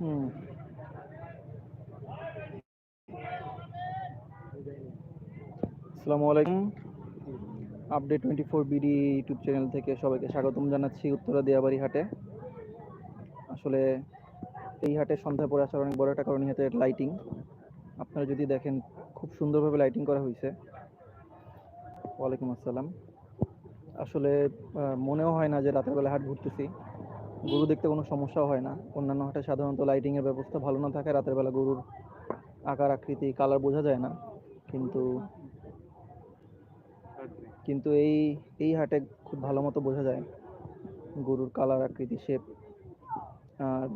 হুম আসসালামু আলাইকুম। Update twenty four BD YouTube channel থেকে সবাইকে স্বাগতম জানাচ্ছি উত্তরা দিয়াবাড়ি হাটে। আসলে এই হাটে সন্ধ্যা পরে আসার অনেক বড় একটা কারণ হাটের লাইটিং আপনারা যদি দেখেন খুব সুন্দরভাবে লাইটিং করা হয়েছে ওয়ালাইকুম আসসালাম। আসলে মনেও হয় না যে রাতের বেলা হাট ঘুরতেছি। গরু দেখতে কোনো সমস্যাও হয় না। অন্যান্য হাটে সাধারণত লাইটিংয়ের ব্যবস্থা ভালো না থাকে রাতের বেলা গরুর আকার, আকৃতি কালার বোঝা যায় না। কিন্তু কিন্তু এই এই হাটে খুব ভালো মতো বোঝা যায়। গরুর কালার আকৃতি শেপ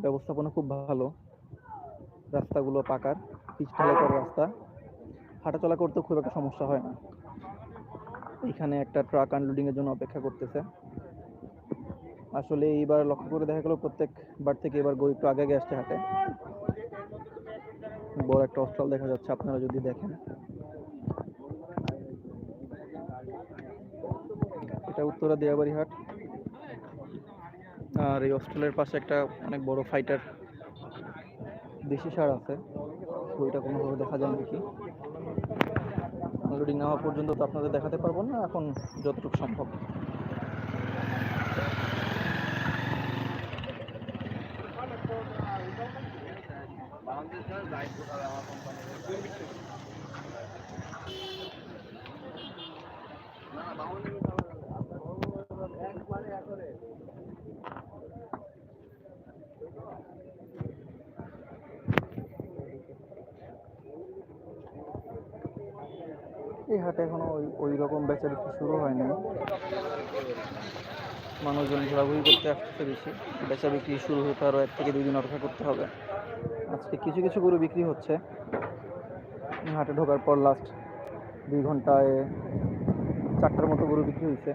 ব্যবস্থাপনা খুব ভালো। রাস্তাগুলো পাকার, পিচ ঢালাই রাস্তা। হাঁটাচলা করতে খুব একটা সমস্যা হয় না। এখানে একটা ট্রাক আনলোডিং এর জন্য অপেক্ষা করতেছে। আসলে এইবার লক্ষ্য করে দেখা গেল প্রত্যেকবার থেকে এবার গরু একটু আগে আগে আসছে হাটে। বড় একটা অস্ট্রাল দেখা যাচ্ছে, আপনারা যদি দেখেন। এটা উত্তরা দিয়াবাড়ি হাট। আর এই অস্ট্রেলের পাশে একটা অনেক বড় ফাইটার দেশি সার আছে। ওইটা কোনোভাবে দেখা যায় নাকি? লোডিং নেওয়া পর্যন্ত তো আপনাদের দেখাতে পারব না এখন যতটুকু সম্ভব। এই হাটে এখনও ওই ওই রকম বেচা বিক্রি শুরু হয়নি। মানুষজন ঘোরাঘুরি করতে আসতেছে বেশি। বেচা বিক্রি শুরু হতে আরও এক থেকে দুই দিন অপেক্ষা করতে হবে। আজকে কিছু কিছু গরু বিক্রি হচ্ছে। হাটে ঢোকার পর লাস্ট দুই ঘন্টায় চারটার মতো গরু বিক্রি হয়েছে।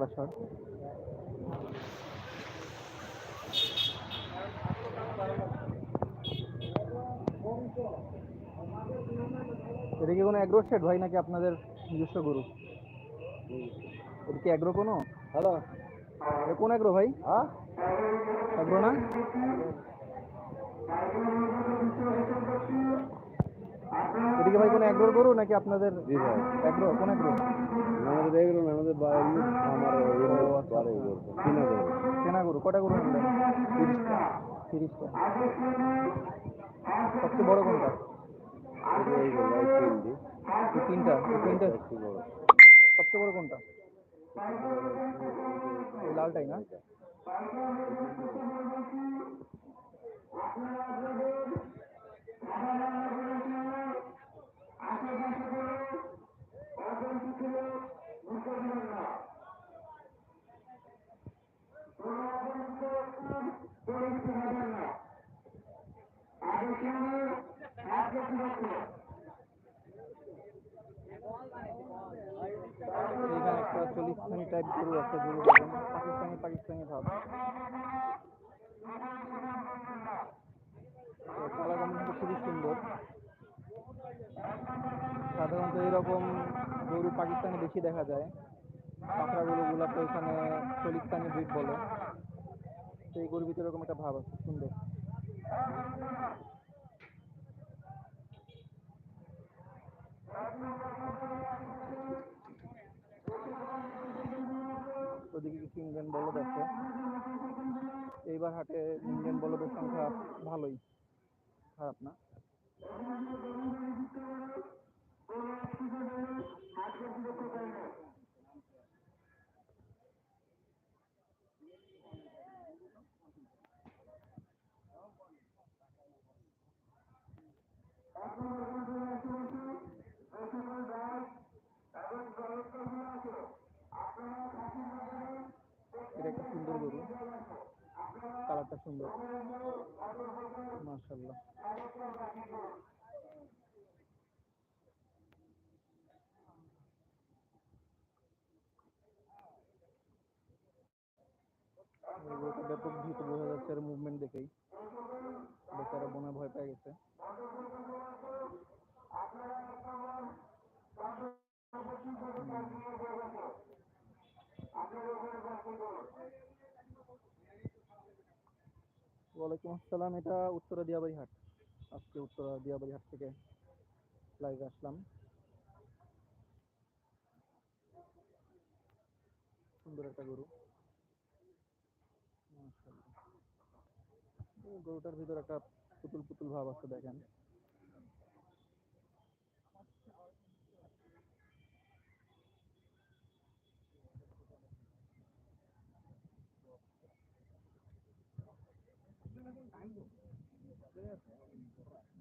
পাকড়া সার এটা কি কোনো অ্যাগ্রো সেট ভাই নাকি আপনাদের নিজস্ব গরু? এটা কি অ্যাগ্রো কোনো? হ্যালো এটা কোন অ্যাগ্রো ভাই? হ্যাঁ? অ্যাগ্রো না? ভাই অ্যাগ্রোর গরু নাকি আপনাদের? অ্যাগ্রো কোন অ্যাগ্রো আমাদের এগুলো না আমাদের বাড়ি আমার বাড়ি কিনা দেবো কেনা গরু কটা গরু আনলেন তিরিশটা। তিরিশটা। সবচেয়ে বড় কোনটা? এই তিনটি। এই তিনটা এই তিনটা একটু বড় সবচেয়ে বড় কোনটা এই লালটাই না এখানে একটা চল্লিশখানি টাইপ গরু একটা গরু পাকিস্তানি পাকিস্তানি ভাব খুবই সুন্দর সাধারণত এরকম গরু পাকিস্তানে বেশি দেখা যায়। পাকড়া গরুগুলোকে এখানে চল্লিশখানি ব্রিড বলে। সেই গরুর ভিতরে এরকম একটা ভাব আছে, সুন্দর। ওদিকে কিছু ইন্ডিয়ান বলদ আছে। এইবার হাটে ইন্ডিয়ান বলদের সংখ্যা ভালোই, খারাপ না। এটা একটা সুন্দর গরু। কালারটা সুন্দর। মাশাল্লাহ এগুলোকে ব্যাপক ভীত বোঝা যাচ্ছে আর মুভমেন্ট দেখেই। বেচারা বনে ভয় পেয়ে গেছে। ওয়ালাইকুম আসসালাম, এটা উত্তরা দিয়াবাড়ি হাট আজকে উত্তরা দিয়াবাড়ি হাট থেকে লাইভে আসলাম। সুন্দর একটা গরু মাশাআল্লাহ। এই গরুটার ভিতর একটা পুতুল পুতুল ভাব আছে দেখেন।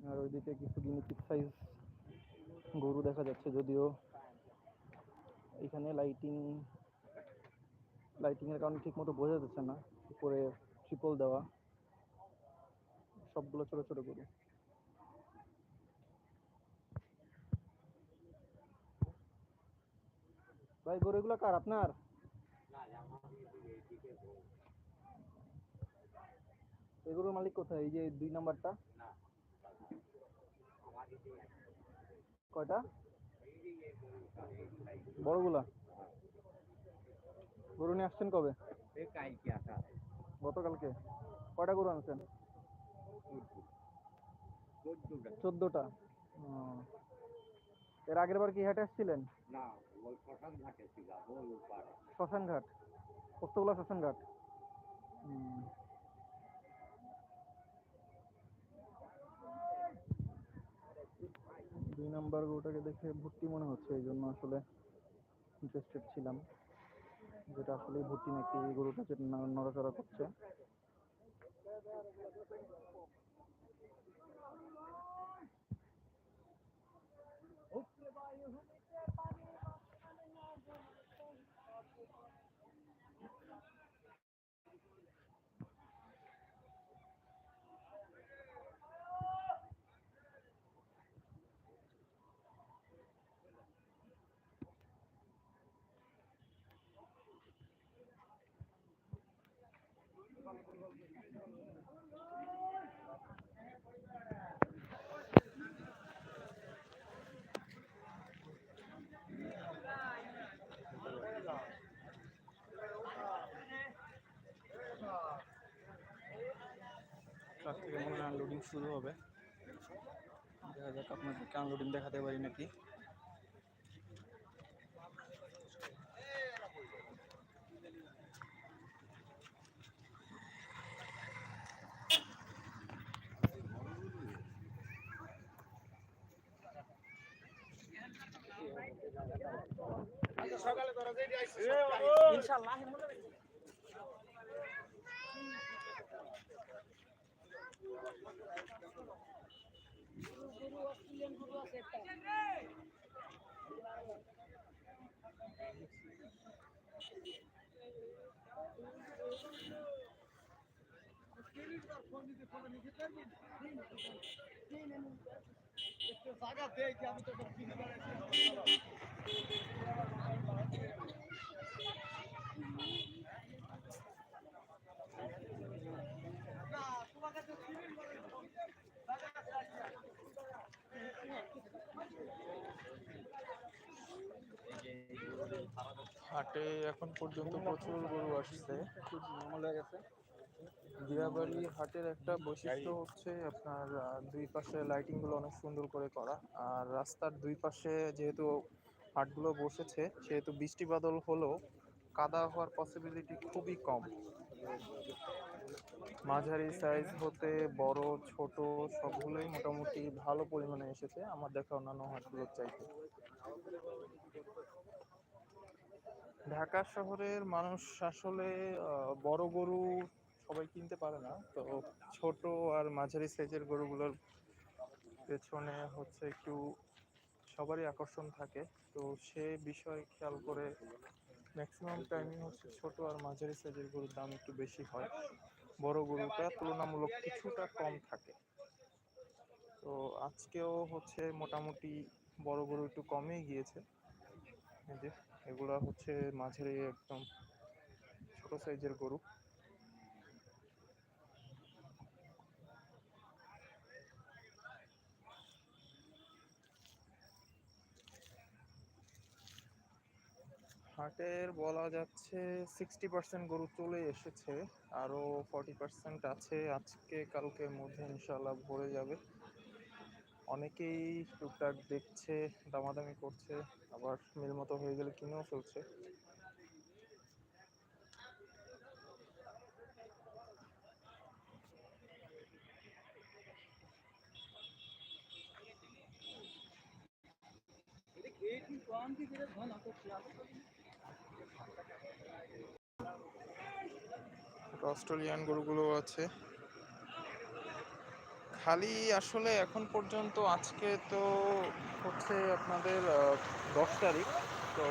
আর ওইদিকে কিছু গিনিপিক সাইজ গরু দেখা যাচ্ছে যদিও এখানে লাইটিং লাইটিং এর কারণে ঠিক মতো বোঝা যাচ্ছে না, উপরে ট্রিপল দেওয়া। সবগুলো ছোট ছোট গরু। ভাই গরুগুলো কার আপনার? এই গরুর মালিক কোথায়? এই যে দুই নাম্বারটা। কয়টা? বড়গুলা। গরু নিয়ে আসছেন কবে? গতকালকে। কয়টা গরু আনছেন? চোদ্দটা। এর আগের বার কি হাটে আসছিলেন? না ওই শ্মশান ছিলাম ওই ঘাট? পোস্তগোলা শ্মশান ঘাট? দুই নাম্বার গরুটাকে দেখে ভর্তি মনে হচ্ছে এই জন্য আসলে ইন্টারেস্টেড ছিলাম। যেটা আসলে ভর্তি নাকি এই গরুটা যেটা নড়াচড়া করছে ট্রাক থেকে মনে হয় আনলোডিং শুরু হবে। দেখা যাক আপনাদেরকে আনলোডিং দেখাতে পারি নাকি। জায়গা দেখ আমি তো হাটে এখন পর্যন্ত প্রচুর গরু আসছে। দিয়াবাড়ি হাটের একটা বৈশিষ্ট্য হচ্ছে আপনার দুই পাশে লাইটিংগুলো অনেক সুন্দর করে করা। আর রাস্তার দুই পাশে যেহেতু হাটগুলো বসেছে, সেহেতু বৃষ্টি বাদল হলেও কাদা হওয়ার পসিবিলিটি খুবই কম। মাঝারি সাইজ হতে বড়, ছোট সবগুলোই মোটামুটি ভালো পরিমাণে এসেছে। আমার দেখা অন্যান্য হাটগুলোর চাইতে। ঢাকা শহরের মানুষ আসলে বড় গরু সবাই কিনতে পারে না। তো ছোট আর মাঝারি সাইজের গরুগুলোর পেছনে হচ্ছে একটু সবারই আকর্ষণ থাকে। তো সে বিষয় খেয়াল করে ম্যাক্সিমাম টাইমই হচ্ছে ছোট আর মাঝারি সাইজের গরুর দাম একটু বেশি হয়। বড় গরুটা তুলনামূলক কিছুটা কম থাকে। তো আজকেও হচ্ছে মোটামুটি বড় গরু একটু কমেই গিয়েছে। যে এগুলো হচ্ছে মাঝারি একদম ছোট সাইজের গরু। হাটের বলা যাচ্ছে সিক্সটি পার্সেন্ট গরু চলে এসেছে আরও ফর্টি পার্সেন্ট আছে। আজকে কালকের মধ্যে ইনশাল্লাহ ভরে যাবে। অনেকেই টুকটাক দেখছে, দামাদামি করছে, আবার মিল মতো হয়ে গেলে কিনেও ফেলছে। অস্ট্রেলিয়ান গরুগুলো আছে। খালি আসলে এখন পর্যন্ত, আজকে তো হচ্ছে আপনাদের দশ তারিখ, তো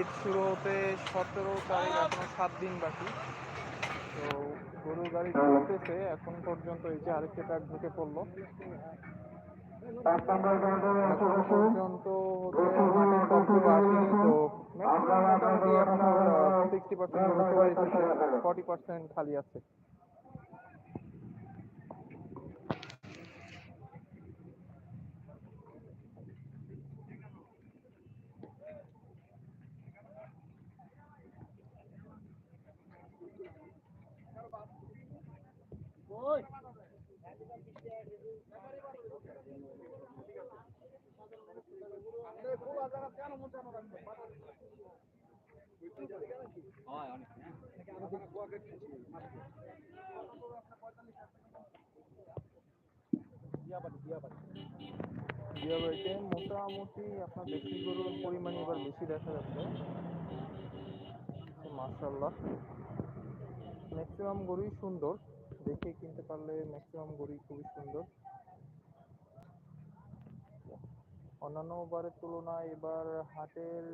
ঈদ শুরু হতে সতেরো তারিখ এখনও সাত দিন বাকি। তো গরু গাড়ি চলতেছে, এখন পর্যন্ত এই যে আরেকটা ট্রাক ঢুকে পড়ল। পর্যন্ত তো সিক্সটি পার্সেন্ট খালি আছে। মোটামুটি আপনার দেশি গরুর পরিমাণ এবার বেশি দেখা যাচ্ছে মার্শাল্লাহ ম্যাক্সিমাম গরুই সুন্দর। দেখে কিনতে পারলে ম্যাক্সিমাম গরুই খুবই সুন্দর। অন্যান্য বারের তুলনায় এবার হাটের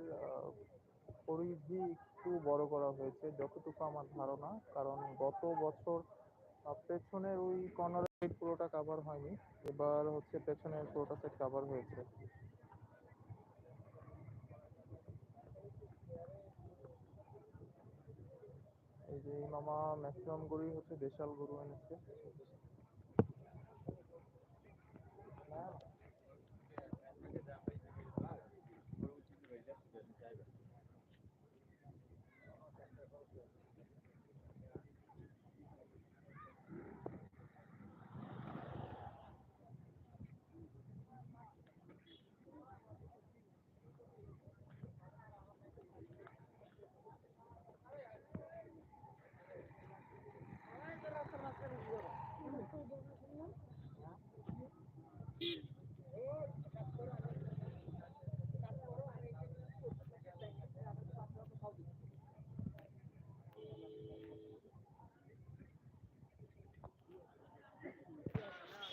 পরিধি একটু বড় করা হয়েছে, যতটুকু আমার ধারণা। কারণ গত বছর পেছনের ওই কর্নার সাইড পুরোটা কাভার হয়নি, এবার হচ্ছে পেছনের পুরোটা সাইড কাভার হয়েছে। এই যে মামা ম্যাক্সিমাম গরুই হচ্ছে দেশাল গরু এনেছে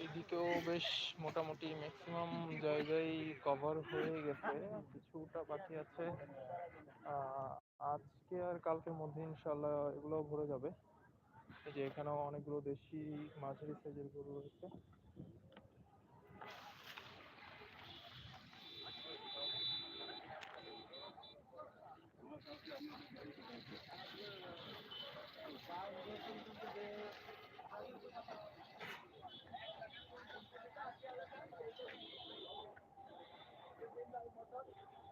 এদিকেও বেশ মোটামুটি ম্যাক্সিমাম জায়গায় কভার হয়ে গেছে, কিছুটা বাকি আছে। আজকে আর কালকের মধ্যে ইনশাল্লাহ এগুলো ভরে যাবে। যে এখানেও অনেকগুলো দেশি মাঝারি সাইজের গরু রয়েছে।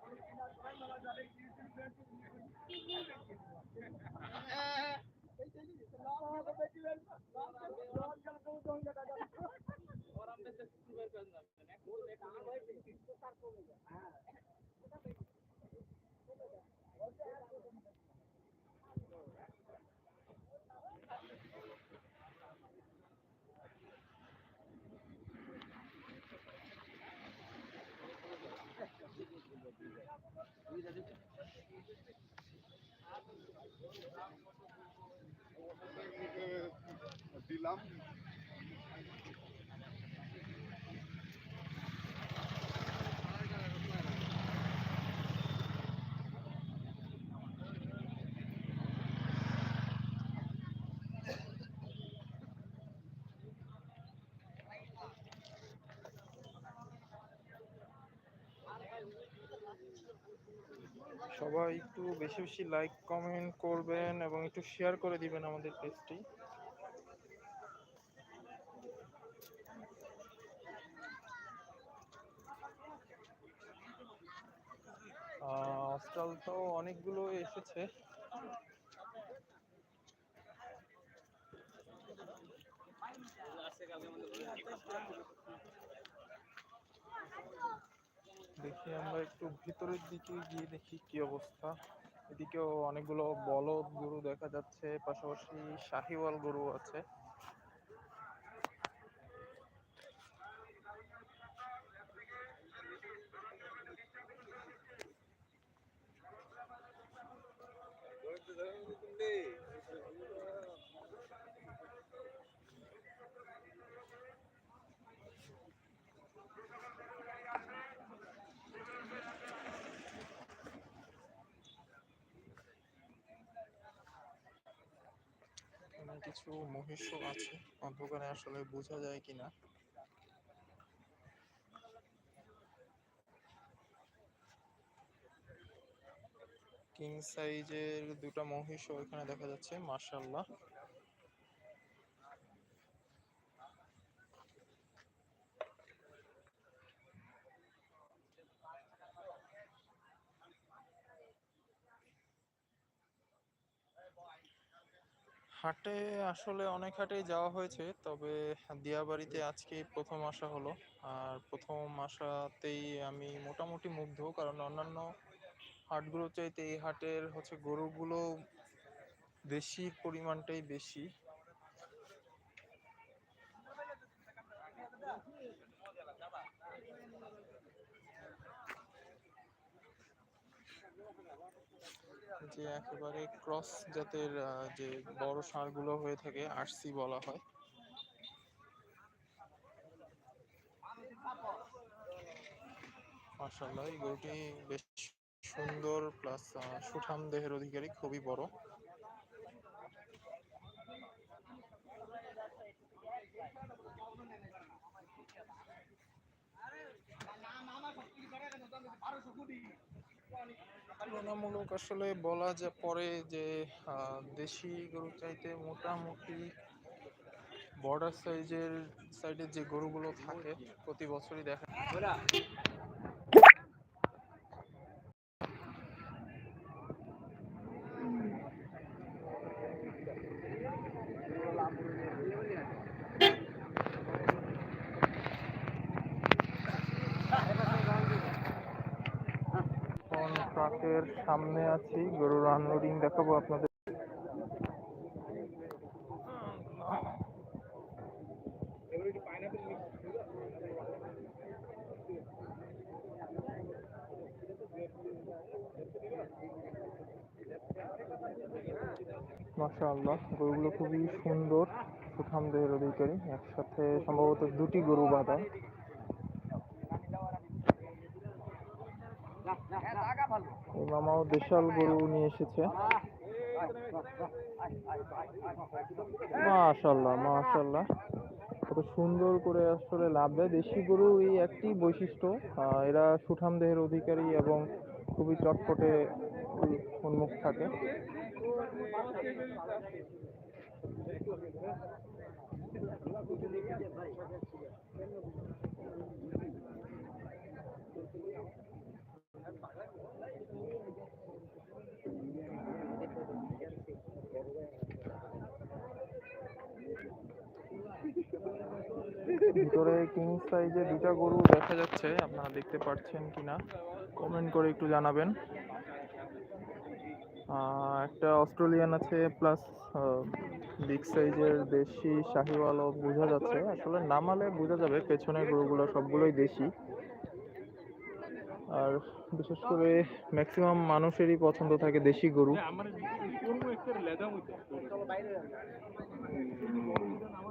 Thank you. দিলাম। সবাই একটু বেশি বেশি লাইক কমেন্ট করবেন এবং একটু শেয়ার করে দিবেন আমাদের পেজটি স্টল তো অনেকগুলো এসেছে। দেখি আমরা একটু ভিতরের দিকে গিয়ে দেখি কি অবস্থা এদিকেও অনেকগুলো বলদ গরু দেখা যাচ্ছে পাশাপাশি শাহিওয়াল গরু আছে এখানে কিছু মহিষও আছে, অন্ধকারে আসলে বোঝা যায় কিনা। কিং সাইজের দুটা মহিষ ওইখানে দেখা যাচ্ছে মার্শাল্লাহ হাটে আসলে অনেক হাটেই যাওয়া হয়েছে, তবে দিয়াবাড়িতে আজকে প্রথম আসা হলো। আর প্রথম আসাতেই আমি মোটামুটি মুগ্ধ, কারণ অন্যান্য হাটগুলো চাইতে এই হাটের হচ্ছে গরুগুলো দেশির পরিমাণটাই বেশি। যে একেবারে ক্রস জাতের যে বড় ষাঁড়গুলো হয়ে থাকে, আরসি বলা হয়। মাশাআল্লাহ, এই গরুটি বেশ সুন্দর, প্লাস সুঠাম দেহের অধিকারী, খুবই বড়। তুলনামূলক আসলে বলা যা পরে যে দেশি গরু চাইতে মোটামুটি বর্ডার সাইজের সাইডের যে গরুগুলো থাকে, প্রতি বছরই দেখা এখন ট্রাকের সামনে আছি। গরুর আনলোডিং দেখাবো আপনাদের। মাশাআল্লাহ, গরুগুলো খুবই সুন্দর। সুঠাম দেহের অধিকারী। একসাথে সম্ভবত দুটি গরু বাঁধা এই মামাও দেশাল গরু নিয়ে এসেছে। মাশাল্লাহ মাশাল্লাহ কত সুন্দর করে আসলে লাভ দেয়। দেশি গরু এই একটি বৈশিষ্ট্য। এরা সুঠাম দেহের অধিকারী এবং খুবই চটপটে উন্মুখ থাকে। ভিতরে কিং সাইজে দুইটা গরু দেখা যাচ্ছে, আপনারা দেখতে পাচ্ছেন কিনা? কমেন্ট করে একটু জানাবেন। একটা অস্ট্রেলিয়ান আছে প্লাস বিগ সাইজের দেশি শাহিওয়ালও বোঝা যাচ্ছে। আসলে নামালে বোঝা যাবে, পেছনের গরুগুলো সবগুলোই দেশি। আর বিশেষ করে ম্যাক্সিমাম মানুষেরই পছন্দ থাকে দেশি গরু।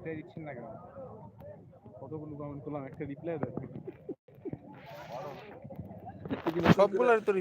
একটা দিচ্ছেন না কেন? কতগুলো কমেন্ট একটা রিপ্লাই তো